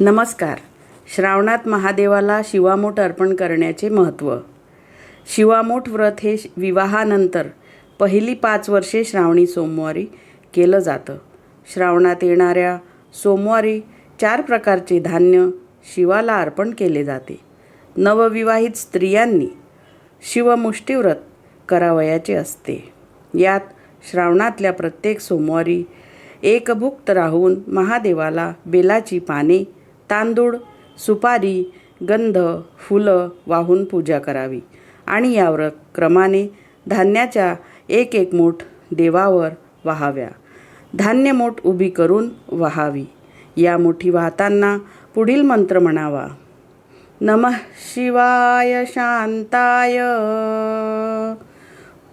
नमस्कार. श्रावणात महादेवाला शिवामोठ अर्पण करण्याचे महत्त्व. शिवामोठ व्रत हे श- विवाहानंतर पहिली पाच वर्षे श्रावणी सोमवारी केलं जातं. श्रावणात येणाऱ्या सोमवारी चार प्रकारचे धान्य शिवाला अर्पण केले जाते. नवविवाहित स्त्रियांनी शिवमुष्टीव्रत करावयाचे असते. यात श्रावणातल्या प्रत्येक सोमवारी एकभुक्त राहून महादेवाला बेलाची पाने तांदूळ सुपारी गंध फुलं वाहून पूजा करावी. आणि यावर क्रमाने धान्याच्या एक एक मूठ देवावर वाहाव्या. धान्य मूठ उभी करून वाहावी. या मुठी वाहताना पुढील मंत्र म्हणावा. नमः शिवाय शांताय.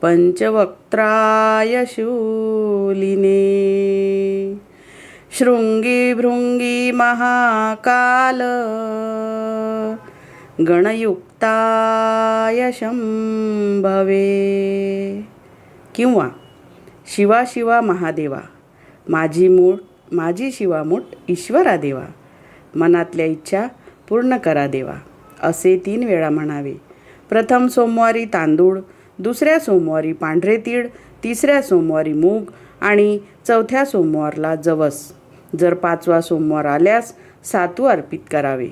पंचवक्त्राय शूलिने. शृंगी भृंगी महाकाल। गणयुक्ताय शंभवे। किंवा शिवा शिवा महादेवा माझी मूठ माझी शिवामूठ ईश्वरा देवा मनातल्या इच्छा पूर्ण करा देवा असे तीन वेळा म्हणावे. प्रथम सोमवारी तांदूळ दुसऱ्या सोमवारी पांढरे तीळ तिसऱ्या सोमवारी मूग आणि चौथ्या सोमवारला जवस. जर पाचवा सोमवार आल्यास सातू अर्पित करावे.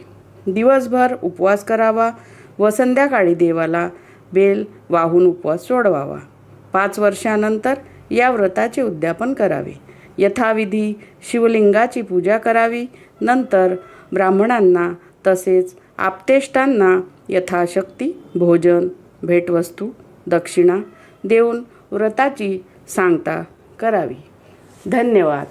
दिवसभर उपवास करावा व संध्याकाळी देवाला बेल वाहून उपवास सोडवावा. पाच वर्षानंतर या व्रताचे उद्यापन करावे. यथाविधी शिवलिंगाची पूजा करावी. नंतर ब्राह्मणांना तसेच आप्तेष्टांना यथाशक्ती भोजन भेटवस्तू दक्षिणा देऊन व्रताची सांगता करावी. धन्यवाद.